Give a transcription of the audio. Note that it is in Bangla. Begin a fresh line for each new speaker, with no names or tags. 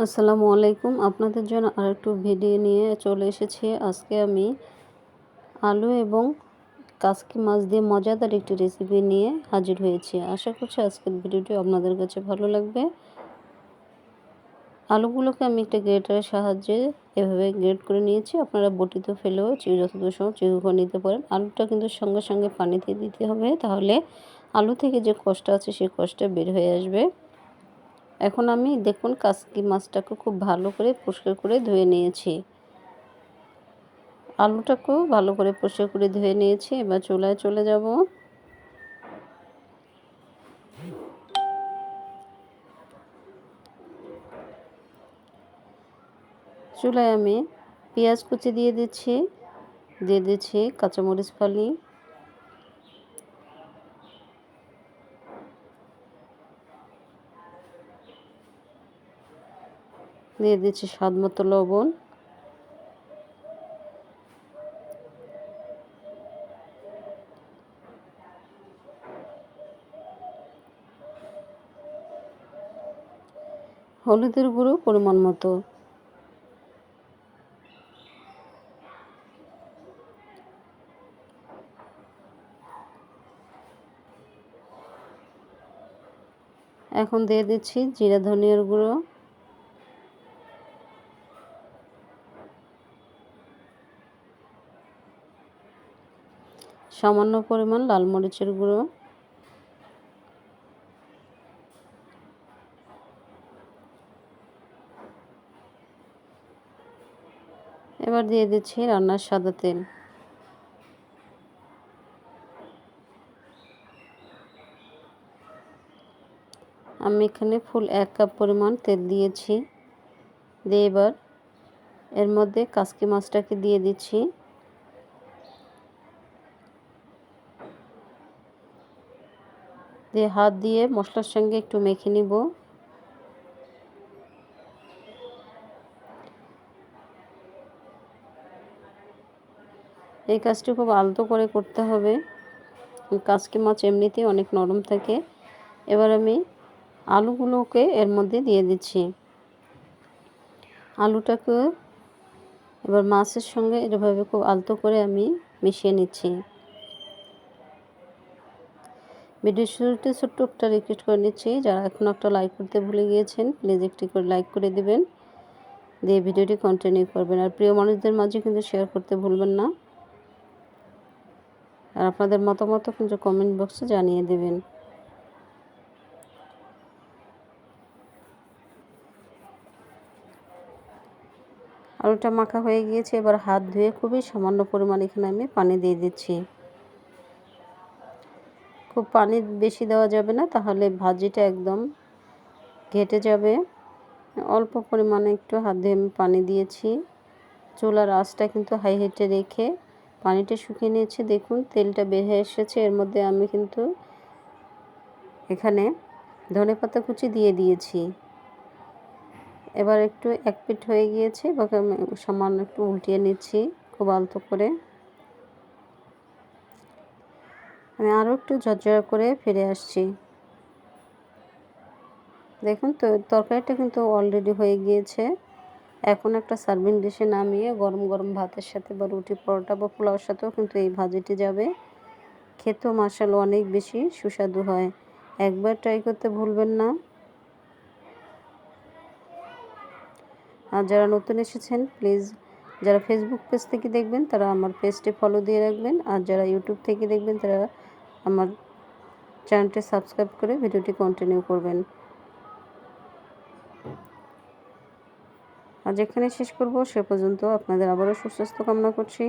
আসসালামু আলাইকুম। আপনাদের জন্য আরেকটু ভিডিও নিয়ে চলে এসেছি। আজকে আমি আলু এবং কাসকি মাছ দিয়ে মজাদার একটি রেসিপি নিয়ে হাজির হয়েছি। আশা করছি আজকের ভিডিওটি আপনাদের কাছে ভালো লাগবে। আলুগুলোকে আমি একটা গ্রেটারের সাহায্যে এভাবে গ্রেট করে নিয়েছি। আপনারা বটিতে ফেলেও যতদূর সময় করে নিতে পারেন। আলুটা কিন্তু সঙ্গে সঙ্গে পানিতে দিতে হবে, তাহলে আলু থেকে যে কষ্ট আছে সেই কষ্টটা বের হয়ে আসবে। এখন আমি দেখুন কাসকি মাছটাকে খুব ভালো করে পরিষ্কার করে ধুয়ে নিয়েছি। আলুটাকেও ভালো করে পরিষ্কার করে ধুয়ে নিয়েছি। এবার চুলায় চলে যাব। চুলায় আমি পেঁয়াজ কুচি দিয়ে দিচ্ছি দিয়ে দিচ্ছি কাঁচামরিচ ফালি। দিয়ে দিচ্ছি স্বাদ মতো লবণ। হলুদের গুঁড়ো পরিমাণ মতো। এখন দিয়ে দিচ্ছি জিরা ধনিয়ার গুঁড়ো। সামান্য পরিমাণ লাল মরিচের গুঁড়ো। এবার দিয়ে দিচ্ছি রান্নার সাদা তেল। আমি এখানে ফুল এক কাপ পরিমাণ তেল দিয়েছি। দিয়ে এবার এর মধ্যে কাসকি মাছটাকে দিয়ে দিচ্ছি। দিয়ে হাত দিয়ে মশলার সঙ্গে একটু মেখে নিব। এই কাজটি খুব আলতো করে করতে হবে। কাজকি মাছ এমনিতেই অনেক নরম থাকে। এবার আমি আলুগুলোকে এর মধ্যে দিয়ে দিচ্ছি। আলুটাকে এবার মাছের সঙ্গে এভাবে খুব আলতো করে আমি মিশিয়ে নিচ্ছি। ভিডিও শুরুতে ছোট্ট একটা রিকোয়েস্ট করে নিচ্ছি, যারা এখন একটা লাইক করতে ভুলে গিয়েছেন প্লিজ একটি করে লাইক করে দেবেন। দিয়ে ভিডিওটি কন্টিনিউ করবেন। আর প্রিয় মানুষদের মাঝে কিন্তু শেয়ার করতে ভুলবেন না। আর আপনাদের মতামত কিন্তু কমেন্ট বক্সে জানিয়ে দেবেন। আলুটা মাখা হয়ে গিয়েছে, এবার হাত ধুয়ে খুবই সামান্য পরিমাণ এখানে আমি পানি দিয়ে দিচ্ছি। খুব পানি বেশি দেওয়া যাবে না, তাহলে ভাজিটা একদম ঘেটে যাবে। অল্প পরিমাণে একটু হাত দিয়ে আমি পানি দিয়েছি। চুলার আঁচটা কিন্তু হাই হিটে রেখে পানিটা শুকিয়ে নিয়েছি। দেখুন, তেলটা বের হয়ে এসেছে। এর মধ্যে আমি কিন্তু এখানে ধনে পাতা কুচি দিয়ে দিয়েছি। এবার একটু এক পিঠ হয়ে গিয়েছে, এবার আমি সামান্য একটু উল্টিয়ে নিচ্ছি খুব আলতো করে। আমি আরও একটু ঝরঝরা করে ফিরে আসছি। দেখুন তো, তরকারিটা কিন্তু অলরেডি হয়ে গিয়েছে। এখন একটা সার্ভিং ডিশে নামিয়ে গরম গরম ভাতের সাথে বা রুটি পরোটা বা পোলাওর সাথেও কিন্তু এই ভাজিটি যাবে। খেতেও মাসাল অনেক বেশি সুস্বাদু হয়। একবার ট্রাই করতে ভুলবেন না। আর যারা নতুন এসেছেন প্লিজ যারা ফেসবুক পেজ থেকে দেখবেন, তারা আমার পেজটি ফলো দিয়ে রাখবেন। আর যারা ইউটিউব থেকে দেখবেন, তারা আমার চ্যানেলটি সাবস্ক্রাইব করে ভিডিওটি কন্টিনিউ করবেন। আর এখানে শেষ করব। সে পর্যন্ত আপনাদের আবারও সুস্বাস্থ্য কামনা করছি।